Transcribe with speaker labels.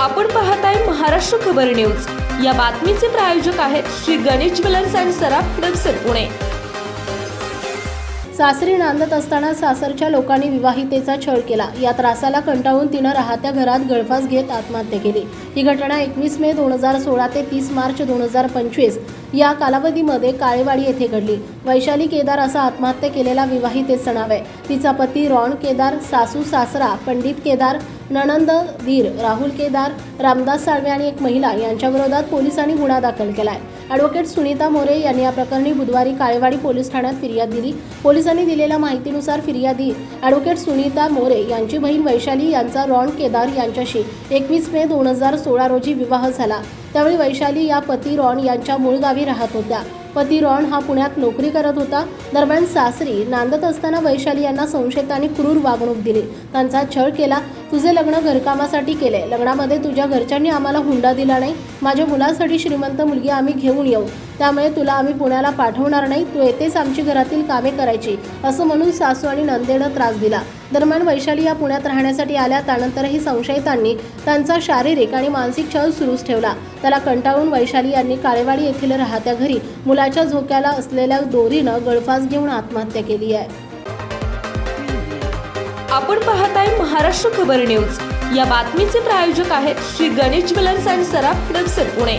Speaker 1: आपण पाहताय महाराष्ट्र खबर न्यूज. या बातमीचे प्रायोजक आहेत श्री गणेश ज्वेलर्स अँड सराफ हडपसर पुणे.
Speaker 2: सासरी नांदत असताना सासरच्या लोकांनी विवाहितेचा छळ केला. या त्रासाला कंटाळून तिनं राहत्या घरात गळफास घेत आत्महत्या केली. ही घटना एकवीस मे दोन हजार सोळा ते तीस मार्च दोन हजार पंचवीस या कालावधीमध्ये काळेवाडी येथे घडली. वैशाली केदार असा आत्महत्या केलेला विवाहितेचं नाव आहे. तिचा पती रॉन केदार सासू सासरा पंडित केदार नणंद धीर राहुल केदार रामदास साळवे आणि एक महिला यांच्याविरोधात पोलिसांनी गुन्हा दाखल केला आहे ॲडव्होकेट सुनीता मोरे यांनी या प्रकरणी बुधवारी काळेवाडी पोलीस ठाण्यात फिर्याद दिली. पोलिसांनी दिलेल्या माहितीनुसार फिर्यादी ॲडव्होकेट सुनीता मोरे यांची बहीण वैशाली यांचा रॉन केदार यांच्याशी एकवीस मे दोन हजार सोळा रोजी विवाह झाला. त्यावेळी वैशाली या पती रॉन यांच्या मूळ गावी राहत होत्या. पती रॉन हा पुण्यात नोकरी करत होता. दरम्यान सासरी नांदत असताना वैशाली यांना संशयितांनी क्रूर वागणूक दिली. त्यांचा छळ केला तुझे लग्न घरकामासाठी केले लग्नामध्ये तुझ्या घरच्यांनी आम्हाला हुंडा दिला नाही. माझ्या मुलासाठी श्रीमंत मुलगी आम्ही घेऊन येऊ. त्यामुळे तुला आम्ही पुण्याला पाठवणार नाही. तू येतेच आमची घरातील कामे करायची असं म्हणून सासू आणि नंदेनं त्रास दिला. दरम्यान वैशाली या पुण्यात राहण्यासाठी आल्या. त्यानंतरही संशयितांनी त्यांचा शारीरिक आणि मानसिक छळ सुरूच ठेवला. त्याला कंटाळून वैशाली यांनी काळेवाडी येथील राहत्या घरी मुलाच्या झोक्याला असलेल्या दोरीनं गळफास घेऊन आत्महत्या केली आहे.
Speaker 1: आपण पाहत आहे महाराष्ट्र खबर न्यूज. या बातमीचे प्रायोजक आहेत श्री गणेश ज्वेलर्स अँड सराफ हडपसर पुणे.